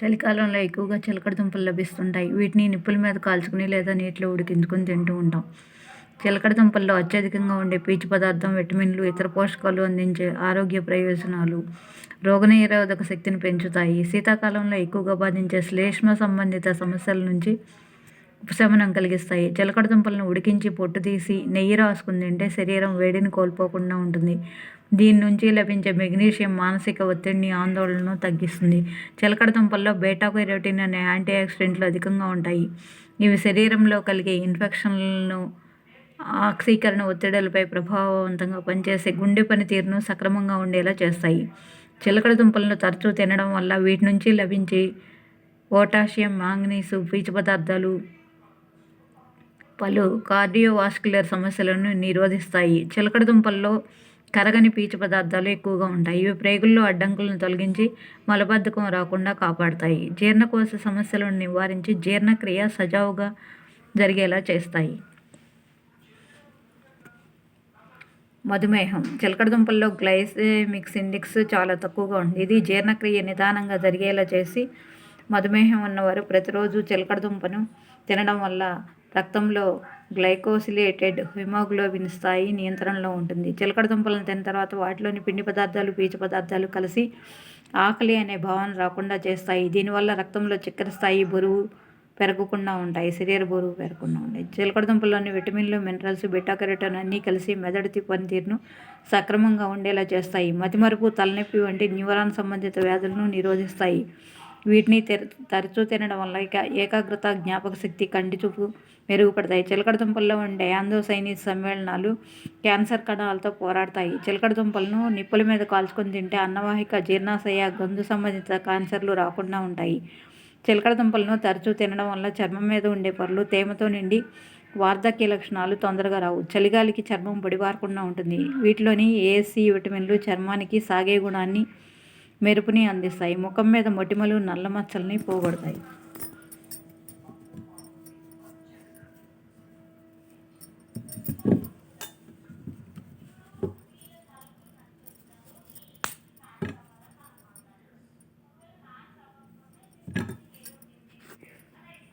చలికాలంలో ఎక్కువగా చిలకడ దుంపలు లభిస్తుంటాయి. వీటిని నిప్పుల మీద కాల్చుకుని లేదా నీటిలో ఉడికించుకుని తింటూ ఉంటాం. చిలకడ దుంపల్లో అత్యధికంగా ఉండే పీచు పదార్థం విటమిన్లు ఇతర పోషకాలు అందించే ఆరోగ్య ప్రయోజనాలు రోగనిరోధక శక్తిని పెంచుతాయి. శీతాకాలంలో ఎక్కువగా బాధించే శ్లేష్మ సంబంధిత సమస్యల నుంచి ఉపశమనం కలిగిస్తాయి. చిలకడ దుంపలను ఉడికించి పొట్టు తీసి నెయ్యి రాసుకుని తింటే శరీరం వేడిని కోల్పోకుండా ఉంటుంది. దీని నుంచి లభించే మెగ్నీషియం మానసిక ఒత్తిడిని ఆందోళనను తగ్గిస్తుంది. చిలకడ దుంపల్లో బీటా కెరోటిన్ అనే యాంటీ ఆక్సిడెంట్లు అధికంగా ఉంటాయి. ఇవి శరీరంలో కలిగే ఇన్ఫెక్షన్లను ఆక్సీకరణ ఒత్తిడులపై ప్రభావవంతంగా పనిచేసే గుండె పనితీరును సక్రమంగా ఉండేలా చేస్తాయి. చిలకడ దుంపలను తరచూ తినడం వల్ల వీటి నుంచి లభించే పొటాషియం మాంగనీసు పీచు పదార్థాలు పలు కార్డియోవాస్కులర్ సమస్యలను నిరోధిస్తాయి. చిలకడ దుంపల్లో కరగని పీచు పదార్థాలు ఎక్కువగా ఉంటాయి. ఇవి ప్రేగుల్లో అడ్డంకులను తొలగించి మలబద్ధకం రాకుండా కాపాడతాయి. జీర్ణకోశ సమస్యలను నివారించి జీర్ణక్రియ సజావుగా జరిగేలా చేస్తాయి. మధుమేహం. చిలకడ దుంపల్లో గ్లైసెమిక్స్ ఇండెక్స్ చాలా తక్కువగా ఉంది. ఇది జీర్ణక్రియ నిదానంగా జరిగేలా చేసి మధుమేహం ఉన్నవారు ప్రతిరోజు చిలకడ దుంపను తినడం వల్ల రక్తంలో గ్లైకోసిలేటెడ్ హిమోగ్లోబిన్ స్థాయి నియంత్రణలో ఉంటుంది. చిలకడ దుంపలను తిన్న తర్వాత వాటిలోని పిండి పదార్థాలు పీచు పదార్థాలు కలిసి ఆకలి అనే భావన రాకుండా చేస్తాయి. దీనివల్ల రక్తంలో చక్కెర స్థాయి బరువు పెరగకుండా ఉంటాయి. శరీర బరువు పెరగకుండా ఉంటాయి. చిలకడ దుంపల్లోని విటమిన్లు మినరల్స్ బీటా కెరటన్ అన్నీ కలిసి మెదడు పనితీరును సక్రమంగా ఉండేలా చేస్తాయి. మతిమరుపు తలనొప్పి వంటి న్యూరాన్ సంబంధిత వ్యాధులను నిరోధిస్తాయి. వీటిని తరచూ తినడం వల్ల ఇక ఏకాగ్రత జ్ఞాపక శక్తి కంటి చూపు మెరుగుపడతాయి. చిలకడ దుంపల్లో ఉండే యాందోసైనిస్ సమ్మేళనాలు క్యాన్సర్ కణాలతో పోరాడతాయి. చిలకడ దుంపలను నిప్పుల మీద కాల్చుకొని తింటే అన్నవాహిక జీర్ణాశయ గొంతు సంబంధిత క్యాన్సర్లు రాకుండా ఉంటాయి. చిలకడ దుంపలను తరచూ తినడం వల్ల చర్మం మీద ఉండే పొరలు తేమతో నిండి వార్ధక్య లక్షణాలు తొందరగా రావు. చలిగాలికి చర్మం పొడిబారకుండా ఉంటుంది. వీటిలోని ఏసీ విటమిన్లు చర్మానికి సాగే గుణాన్ని మెరుపుని అందిస్తాయి. ముఖం మీద మొటిమలు నల్ల మచ్చల్ని పోగొడతాయి.